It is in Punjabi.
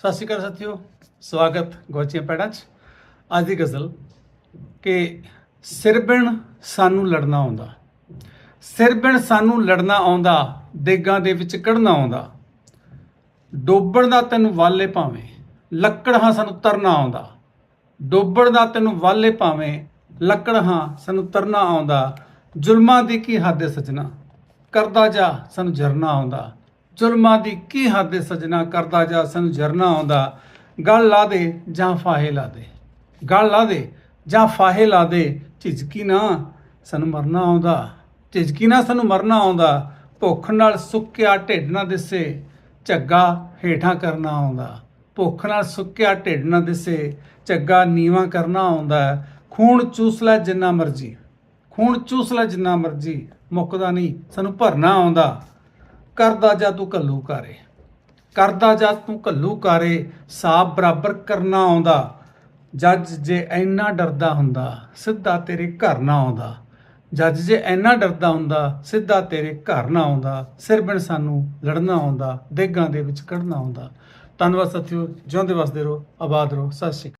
ਸਤਿ ਸ਼੍ਰੀ ਅਕਾਲ ਸਾਥੀਓ, ਸਵਾਗਤ ਗੋਚੀਆਂ ਪੈੜਾਂ 'ਚ। ਅੱਜ ਦੀ ਗਜ਼ਲ ਕਿ ਸਿਰ ਸਿਰਬਿਣ ਸਾਨੂੰ ਲੜਨਾ ਆਉਂਦਾ, ਸਿਰ ਸਿਰਬਿਣ ਸਾਨੂੰ ਲੜਨਾ ਆਉਂਦਾ, ਦੇਗਾਂ ਦੇ ਵਿੱਚ ਕੜਨਾ ਆਉਂਦਾ, ਡੋਬਣ ਦਾ ਤੈਨੂੰ ਵਾਲੇ ਭਾਵੇਂ ਲੱਕੜ ਹਾਂ ਸਾਨੂੰ ਤਰਨਾ ਆਉਂਦਾ, ਡੋਬਣ ਦਾ ਤੈਨੂੰ ਵਾਲੇ ਭਾਵੇਂ ਲੱਕੜ ਹਾਂ ਸਾਨੂੰ ਤਰਨਾ ਆਉਂਦਾ, ਜ਼ੁਲਮਾਂ ਦੀ ਕੀ ਹੱਦ ਹੈ ਸਜਣਾ, ਕਰਦਾ ਜਾ ਸਾਨੂੰ ਜਰਨਾ ਆਉਂਦਾ। ਜ਼ੁਲਮਾਂ ਦੀ ਕੀ ਹੱਦ ਹੈ ਸਜਣਾ ਕਰਦਾ ਜਾ ਸਾਨੂੰ ਜਰਨਾ ਆਉਂਦਾ? ਗਲ ਲਾ ਦੇ ਜਾਂ ਫਾਹੇ ਲਾ ਦੇ? ਗਲ ਲਾ ਦੇ ਜਾਂ ਫਾਹੇ ਲਾ ਦੇ? ਝਿਜਕੀ ਨਾ ਸਾਨੂੰ ਮਰਨਾ ਆਉਂਦਾ? ਝਿਜਕੀ ਨਾ ਸਾਨੂੰ ਮਰਨਾ ਆਉਂਦਾ? ਭੁੱਖ ਨਾਲ ਸੁੱਕਿਆ ਢਿੱਡ ਨਾ ਦਿਸੇ, ਝੱਗਾ ਹੇਠਾਂ ਕਰਨਾ ਆਉਂਦਾ। ਭੁੱਖ ਨਾਲ ਸੁੱਕਿਆ ਢਿੱਡ ਨਾ ਦਿਸੇ, ਝੱਗਾ ਨੀਵਾ ਕਰਨਾ ਆਉਂਦਾ। ਖੂਨ ਚੂਸ ਲੈ ਜਿੰਨਾ ਮਰਜ਼ੀ। ਖੂਨ ਚੂਸ ਲੈ ਜਿੰਨਾ ਮਰਜ਼ੀ। ਮੁੱਕਦਾ ਨਹੀਂ, ਸਾਨੂੰ ਭਰਨਾ ਆਉਂਦਾ। ਕਰਦਾ ਜਾ ਤੂੰ ਕੱਲੂ ਕਾਰੇ ਕਰਦਾ ਜਾ ਤੂੰ ਕੱਲੂ ਕਾਰੇ ਸਾਬ ਬਰਾਬਰ ਕਰਨਾ ਆਉਂਦਾ। ਜੱਜ ਜੇ ਇੰਨਾ ਡਰਦਾ ਹੁੰਦਾ, ਸਿੱਧਾ ਤੇਰੇ ਘਰ ਨਾ ਆਉਂਦਾ। ਜੱਜ ਜੇ ਇੰਨਾ ਡਰਦਾ ਹੁੰਦਾ, ਸਿੱਧਾ ਤੇਰੇ ਘਰ ਨਾ ਆਉਂਦਾ। ਸਿਰ ਬਿਨ ਸਾਨੂੰ ਲੜਨਾ ਆਉਂਦਾ, ਦੇਗਾਂ ਦੇ ਵਿੱਚ ਕੱਢਣਾ ਆਉਂਦਾ। ਧੰਨਵਾਦ ਸਾਥੀਓ ਜਿਉਂਦੇ ਵਸਦੇ ਰਹੋ, ਆਬਾਦ ਰਹੋ। ਸਤਿ ਸ਼੍ਰੀ ਅਕਾਲ।